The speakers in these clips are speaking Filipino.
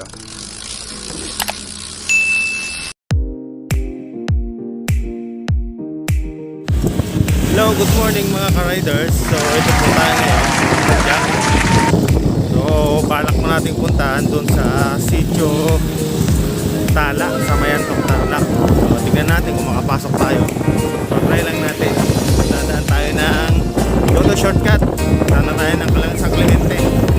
go. Hello, good morning mga ka-riders. So, ito po tayo ngayon. So, balak mo nating puntahan dun sa sitio Tala, sa Mayantok Tarlac. So, tignan natin kung makapasok tayo. So, try lang natin. Dadaan tayo ng Lotto Shortcut. Sana tayo ng Kalang San Clemente.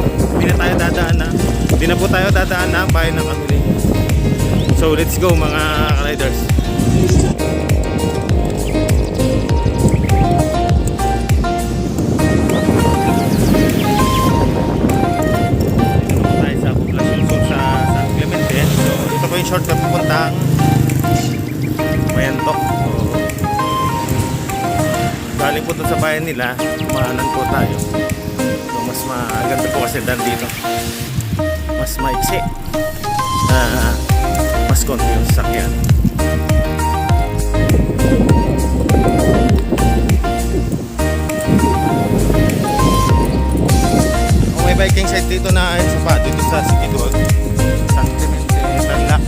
Po tayo dadaan na ang bahay ng Kamili. So, let's go mga ka-riders. tayo sa Poblacion Sur sa San Clemente. So, ito po yung shortcut pupuntang Mayantok. So, galing po sa bayan nila, maanan po tayo. So, mas maganda po kasi dito. Mas maiksi. Ah, mas konti yung sasakyan. Kung may biking site dito na ayun sa pa, dito sa City Road, San Clemente, Tarlac.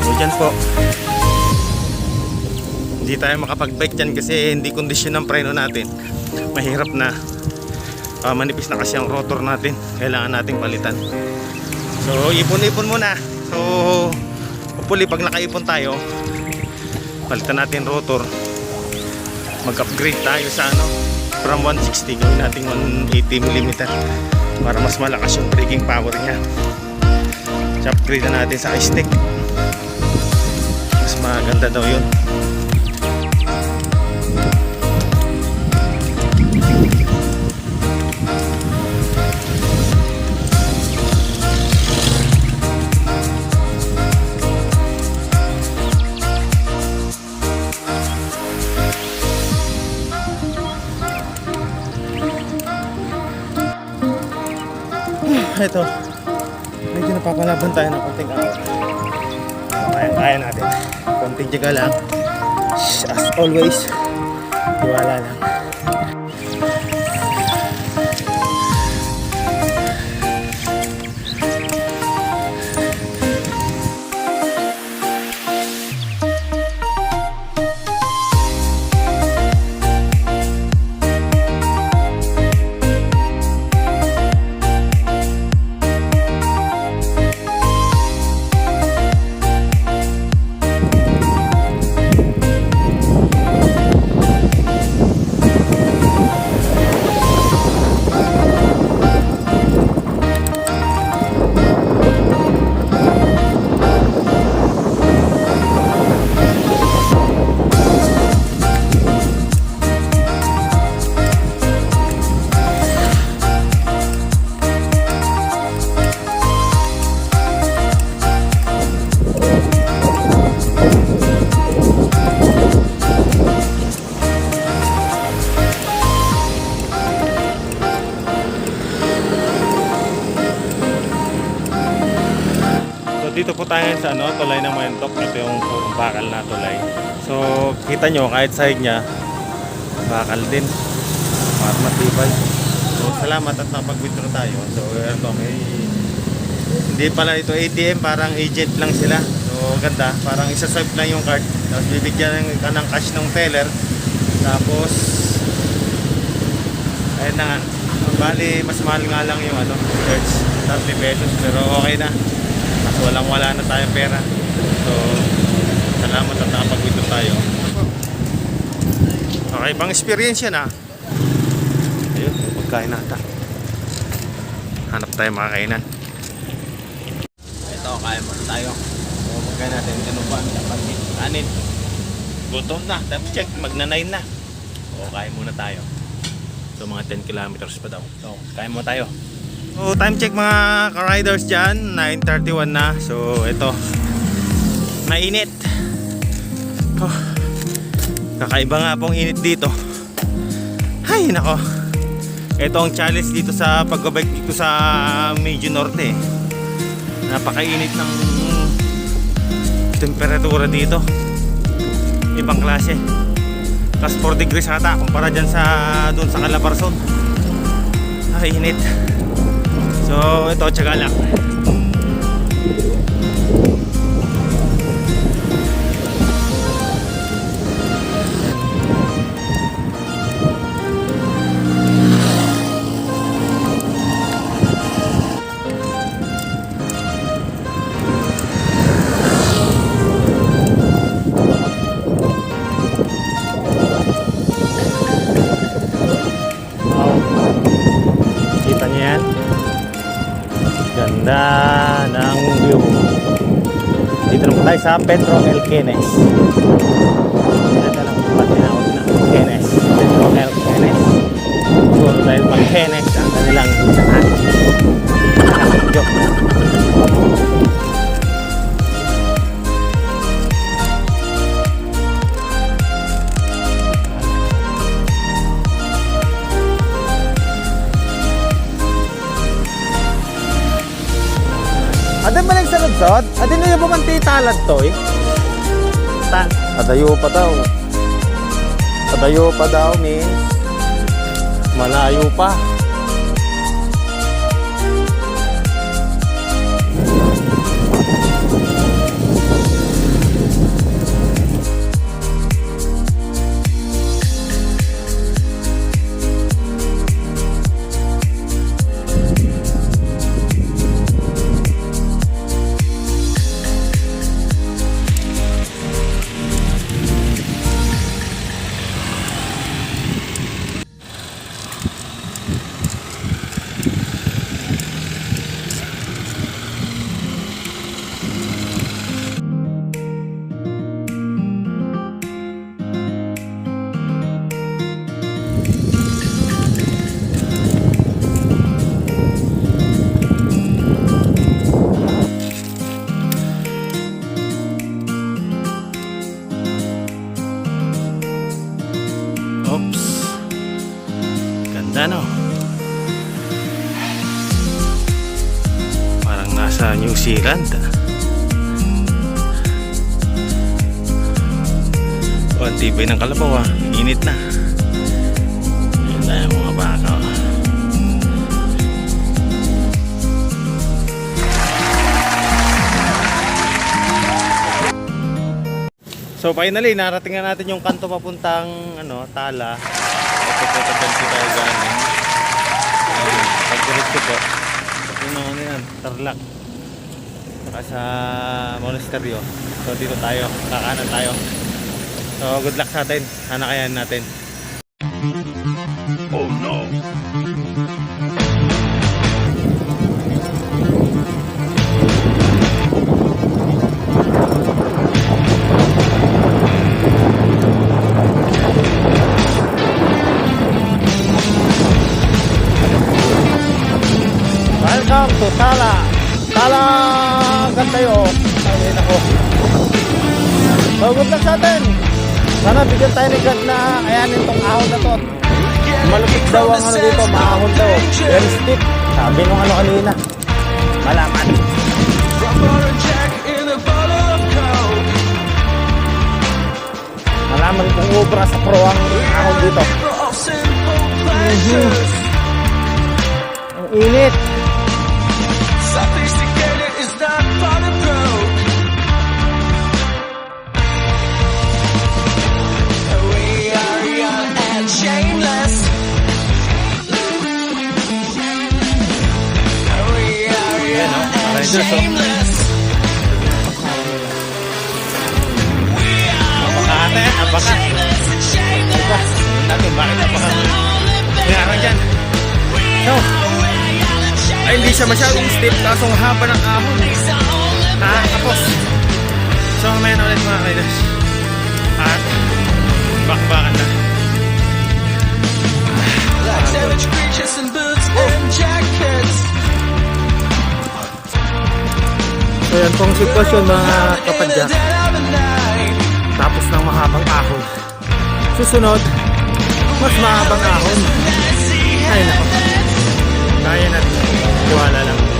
So dyan po. Hindi tayo makapag-bike dyan kasi hindi kondisyon ng preno natin. Mahirap na. Ah, manipis na kasi ang rotor natin. Kailangan nating palitan. So ipon-ipon muna. So hopefully pag nakaipon tayo, palitan natin rotor. Mag-upgrade tayo sa ano, from 160 gawin natin 180mm para mas malakas yung braking power niya so upgrade na natin sa stick mas maganda daw yun napapalaban tayo ng konting araw kaya, kaya natin. Konting tiyaga lang. As always tayo sa ano, tulay ng Mayantok. Ito yung bakal na tulay. So kita nyo kahit side niya bakal din. Para matibay. So salamat at napag-withdraw tayo. So ito may hindi pala ito ATM, parang agent lang sila. So ganda, parang isa-swipe lang yung card. Tapos bibigyan ka ng cash ng teller. Tapos ayun na nga. Bali, mas mahal nga lang yung ano, charge. 30 pesos. Pero okay na. Mas walang wala na tayong pera. So, salamat at nakapag-withdraw tayo. Okay, pang experience yan ah. Ayun, pagkain nata. Hanap tayo mga kainan. Ito, kaya muna tayo. So, pagkain natin, ano ba? Dapat kanin. Gutom na. Tapos check, magna-9 na. O, kaya muna tayo. So, mga 10 kilometers pa daw. So, kaya muna tayo. So, time check mga ka-riders dyan. 9.31 na. So, ito. Mainit. Oh, kakaiba nga pong init dito. Ay, nako. Ito ang challenge dito sa pagbabike dito sa Medyo Norte. Napakainit ng temperatura dito. Ibang klase. Plus 4 degrees ata kumpara dyan sa doon sa Calabarzon. Ay, init. So, ito, tsaga Ganda ng view. Dito naman tayo sa Pedro El Quenes. Ganda lang patinawag na Quenes. Pedro El Quenes. Siguro dahil pag Quenes ang kanilang daan. Joke. Ba nagsaludsod? Adin na yung bumanti talad to eh. Ta Padayo pa daw. Padayo pa daw means malayo pa. Nasa New Zealand. ah. Oh, ang tibay ng kalabaw ah. Init na. Ayan tayo mga baka. oh. So finally, narating na natin yung kanto papuntang ano, Tala. Ito po tayo galing. Ayun, Pagdiretso po. Ano yan, Tarlac. Saka sa monasteryo. So dito tayo, kakanan tayo. So good luck sa atin. Sana kaya natin. Oh no! Welcome to Tala. Tala Gantayo. Ay, nako. So, good luck sa atin. Sana bigyan tayo ni God na ayanin tong ahon na to. Malupit daw ang ano dito, maahon daw. Very steep. Sabi nung ano kanina. Malaman. Malaman kung ubra sa pro ang ahon dito. Ang init. Ay hindi siya masyadong steep kaso ang haba ng ahon. Ah, tapos. So, mamaya na ulit mga riders. At, bakbakan na. Like savage creatures in boots and jackets. So, yan pong sitwasyon mga night. Tapos ng mahabang ahon. Susunod, mas mahabang ahon. Ay, nako. Kaya na. Kuwala lang. A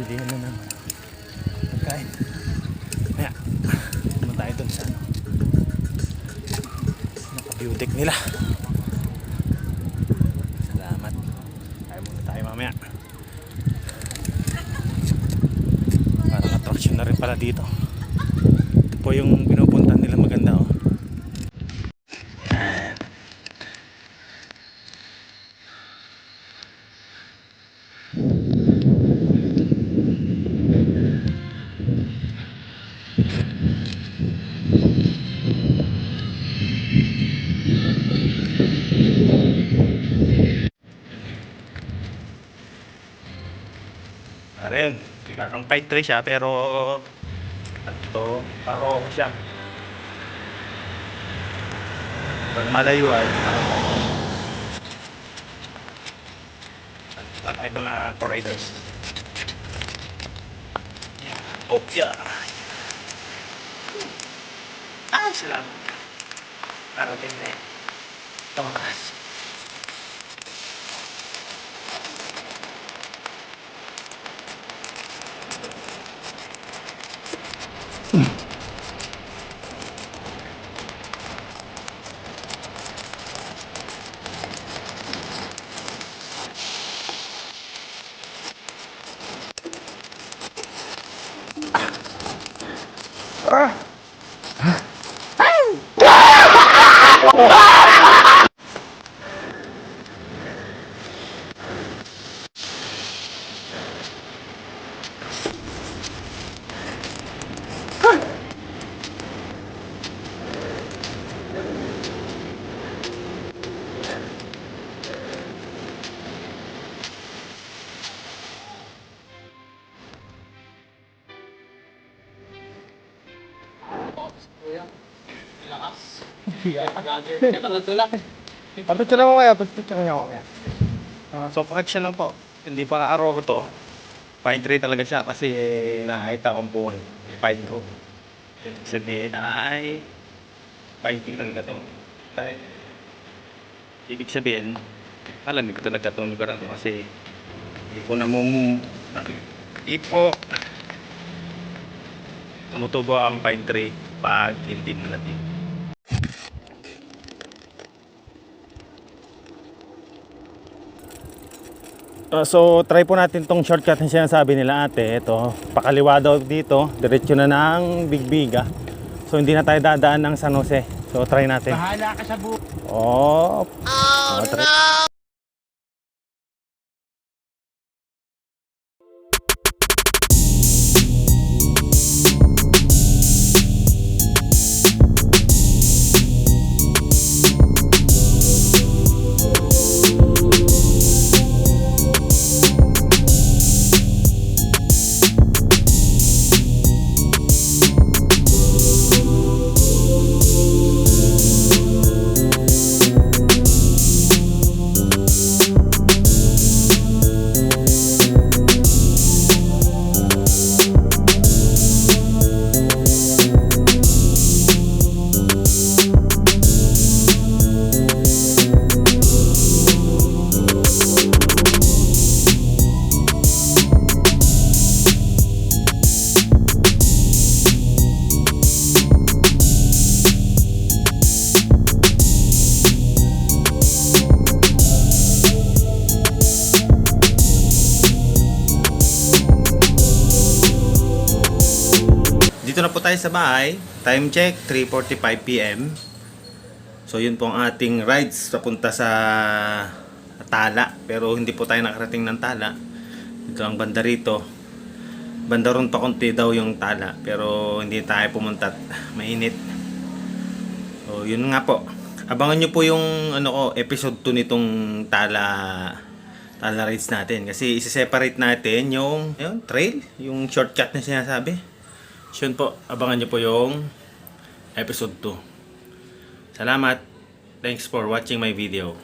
Bibigyan na naman. Pagkain. Kaya, naman tayo dun sa ano. Deck nila. Salamat. Kaya muna tayo mamaya. Parang attraction na rin pala dito. Ito po yung pinupuntahan nila maganda oh. Yan. Arin, pine tree siya pero ito, paro siya. Malayuan, at ito na corridors. Oh, yeah. Ah, salamat. Parang din eh. Tumakas. Ah! Lang mo kaya, pagpicture niya ako kaya. Ah, so, correction lang po. Hindi pa araw ko to. Pine tree talaga siya kasi eh, nakakita kong buhay. Pine ko. Sabihin ay pine tree talaga to. Ibig sabihin, alam ko ito nagkatong lugar to kasi hindi ko na mong ipo tumutubo ang pine tree pag hindi natin. Uh, so, try po natin tong shortcut na sinasabi nila ate. Ito, pakaliwa daw dito. Diretso na ng Bigbiga. So, hindi na tayo dadaan ng San Jose. So, try natin. Bahala ka sa buhay. Oh, oh try. Dito tayo sa bahay. Time check, 3.45pm. So yun po ang ating rides papunta sa Tala. Pero hindi po tayo nakarating ng Tala. Ito ang banda rito. Banda ron pa konti daw yung Tala. Pero hindi tayo pumunta mainit. So yun nga po. Abangan nyo po yung ano ko, episode 2 nitong Tala Tala rides natin. Kasi isi-separate natin yung, yung trail, yung shortcut na sinasabi. So yun po, abangan nyo po yung episode 2. Salamat. Thanks for watching my video.